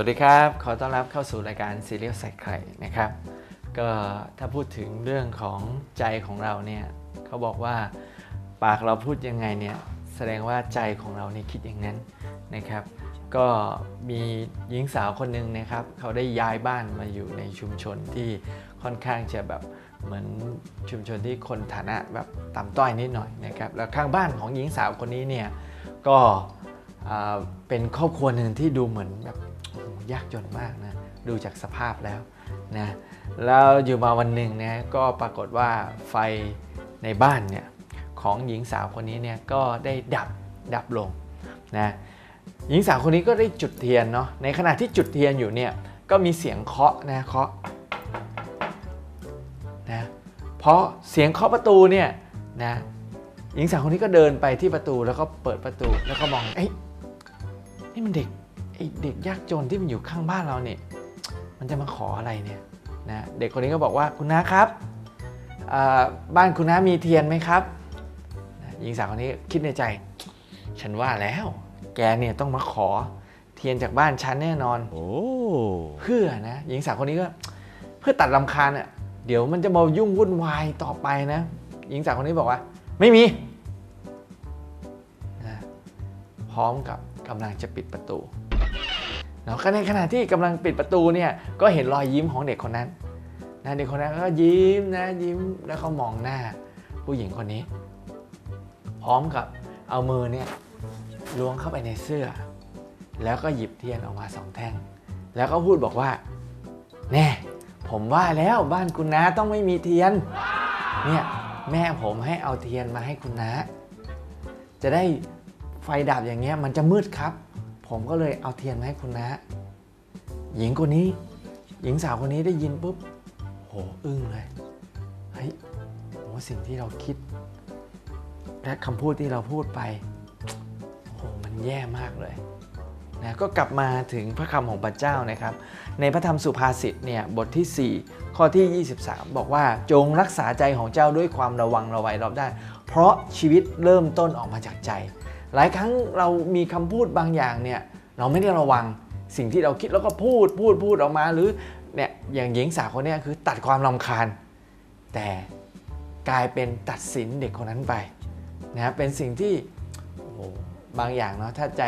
วัสดีครับ ขอต้อนรับเข้าสู่รายการซีเรียลใส่ไข่นะครับ ก็ถ้าพูดถึงเรื่องของใจของเราเนี่ยเขาบอกว่าปากเราพูดยังไงเนี่ยแสดงว่าใจของเราเนี่ยคิดอย่างนั้นนะครับ ก็มีหญิงสาวคนหนึ่งนะครับ เขาได้ย้ายบ้านมาอยู่ในชุมชนที่ค่อนข้างจะแบบเหมือนชุมชนที่คนฐานะแบบต่ำต้อยนิดหน่อยนะครับ แล้วข้างบ้านของหญิงสาวคนนี้เนี่ยก็เป็นครอบครัวหนึ่งที่ดูเหมือนแบบ ยากจนมากนะดูจากสภาพแล้วนะแล้วอยู่มาวันหนึ่งนะก็ปรากฏว่าไฟในบ้านเนี่ยของหญิงสาวคนนี้เนี่ยก็ได้ดับดับลงนะหญิงสาวคนนี้ก็ได้จุดเทียนเนาะในขณะที่จุดเทียนอยู่เนี่ยก็มีเสียงเคาะนะเคาะนะเพราะเสียงเคาะประตูเนี่ยนะหญิงสาวคนนี้ก็เดินไปที่ประตูแล้วก็เปิดประตูแล้วก็มองเอ้ยนี่มันเด็ก ไอ้เด็กยากจนที่มันอยู่ข้างบ้านเราเนี่ยมันจะมาขออะไรเนี่ยนะเด็กคนนี้ก็บอกว่าคุณน้าครับอ่าบ้านคุณน้ามีเทียนไหมครับนะหญิงสาวคนนี้คิดในใจ ฉันว่าแล้ว แกเนี่ยต้องมาขอเทียนจากบ้านฉันแน่นอนโอ้เพื่อนะหญิงสาวคนนี้ก็ เพื่อตัดลำคาญอะเดี๋ยวมันจะมายุ่งวุ่นวายต่อไปนะ หญิงสาวคนนี้บอกว่า ไม่มีนะพร้อมกับกำลังจะปิดประตู แล้วก็ในขณะที่กำลังปิดประตูเนี่ยก็เห็นรอยยิ้มของเด็กคนนั้นนะเด็กคนนั้นก็ยิ้มนะยิ้มแล้วก็มองหน้า ผู้หญิงคนนี้ พร้อมกับเอามือเนี่ยล้วงเข้าไปในเสื้อ แล้วก็หยิบเทียนออกมาสองแท่ง แล้วก็พูดบอกว่า แน่ผมว่าแล้วบ้านคุณน้าต้องไม่มีเทียน เนี่ยแม่ผมให้เอาเทียนมาให้คุณน้าจะได้ไฟดับอย่างเงี้ยมันจะมืดครับ ผมก็เลยเอาเทียนมาให้คุณน้าหญิงคนนี้ หญิงสาวคนนี้ได้ยินปุ๊บโหอึ้งเลยเฮ้ยโหสิ่งที่เราคิด และคำพูดที่เราพูดไปโหมันแย่มากเลยนะก็กลับมาถึงพระคำของพระเจ้านะครับ ในพระธรรมสุภาษิตเนี่ยบทที่ 4 ข้อที่ 23 บอกว่าจงรักษาใจของเจ้าด้วยความระวังระไวรอบได้เพราะชีวิตเริ่มต้นออกมาจากใจ หลายครั้งเรามีคำพูดบางอย่างเนี่ยเราไม่ได้ระวังสิ่งที่เราคิดแล้วก็พูดพูดพูดออกมาหรือเนี่ยอย่างหญิงสาวคนนี้คือตัดความรำคาญ แต่กลายเป็นตัดสินเด็กคนนั้นไปนะเป็นสิ่งที่โอ้บางอย่างเนาะถ้าใจ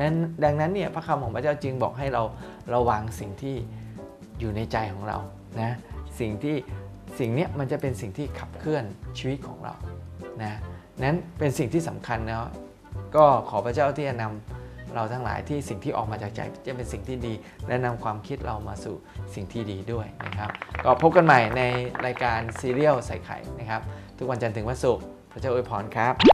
นั้นดังนั้นเนี่ยพระคำของพระเจ้าจึงบอกให้เราระวังสิ่งที่อยู่ในใจของเรานะสิ่งที่สิ่งเนี้ยมันจะเป็นสิ่งที่ขับเคลื่อนชีวิตของเรานะนั้นเป็นสิ่งที่สำคัญนะ ก็ขอพระเจ้าที่จะนำเราทั้งหลายที่สิ่งที่ออกมาจากใจจะเป็นสิ่งที่ดี และนำความคิดเรามาสู่สิ่งที่ดีด้วยนะครับ ก็พบกันใหม่ในรายการซีเรียลใส่ไข่นะครับ ทุกวันจันทร์ถึงวันศุกร์พระเจ้าอวยพรครับ